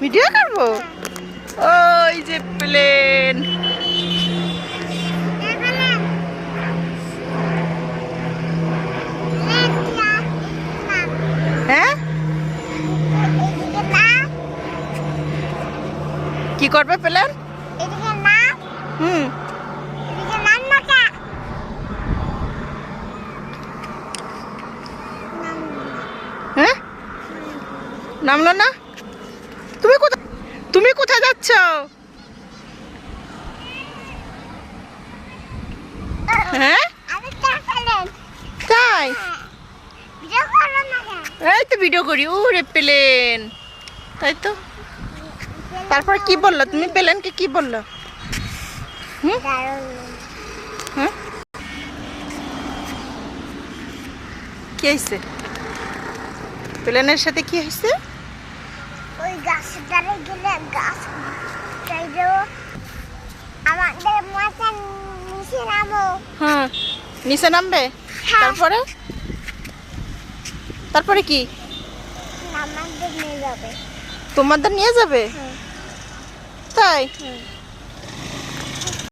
Video করব? ওই যে প্লেন। হ্যাঁ? কি করবে প্লেন? হুম। হ্যাঁ? নামলো না? কোথায় হ্যাঁ? তাই? তো তারপর কি বলল? তুমি প্লেনকে কি বলল? কি হয়েছে প্লেনের সাথে কি হয়েছে ওই গাছের ধারে গেলে গাছ চাই দেবো। আমাদের মাথা নিচে নামো। হ্যাঁ নিচে নামবে? হ্যাঁ। তারপরে? তারপরে কি? আমাদের নিয়ে যাবে। তোমাদের নিয়ে যাবে? তাই।